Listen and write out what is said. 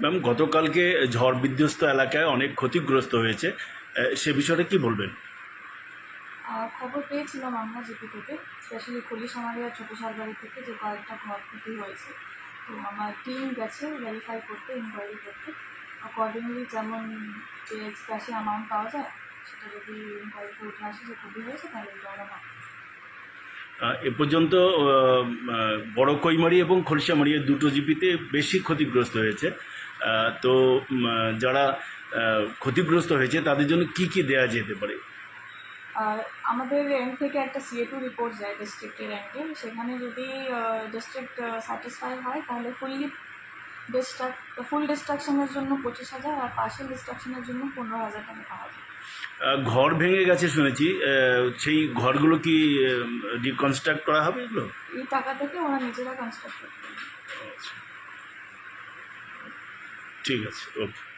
Ma'am গতকালকে ঝড় বিধ্বস্ত এলাকায় অনেক ক্ষতিগ্রস্ত হয়েছে। সে বিষয়টা কি বলবেন? খবর পেয়েছিলাম আমরা জিপি থেকে। স্পেশালি খুলি সামারিয়া ছোটো সালবাড়ি থেকে যে কয়েকটা ঘর ক্ষতি হয়েছে। তো আমার টিম গেছে ভেরিফাই করতে ইনকোয়ারি করতে। অ্যাকর্ডিংলি যেমন যে ক্যাশে অ্যামাউন্ট পাওয়া যায় সেটা যদি ইনকোয়ারিতে উঠে আসে যে ক্ষতি হয়েছে তাহলে আমরা মাপ এ পর্যন্ত বড় কৈমারি এবং খলসামারি দুটো জিপিতে বেশি ক্ষতিগ্রস্ত হয়েছে। তো যারা ক্ষতিগ্রস্ত হয়েছে তাদের জন্য কি কি দেওয়া যেতে পারে? আমাদের এন্ড থেকে একটা সিএ টু রিপোর্ট যায় ডিস্ট্রিক্টের এন্ডে সেখানে যদি ডিস্ট্রিক্ট স্যাটিসফাই হয় তাহলে ফুললি ডিস্ট্রাক্ট ফুল ডিস্ট্রাকশনের জন্য পঁচিশ হাজার আর পার্সেল ডিস্ট্রাকশনের জন্য পনেরো হাজার টাকা পাওয়া যায়। ঘর ভেঙে গেছে শুনেছি সেই ঘরগুলো কি রিকনস্ট্রাক্ট করা হবে এগুলো? এই টাকা থেকে ওরা নিজেরা কনস্ট্রাক্ট করতে পারে ঠিক আছে ওকে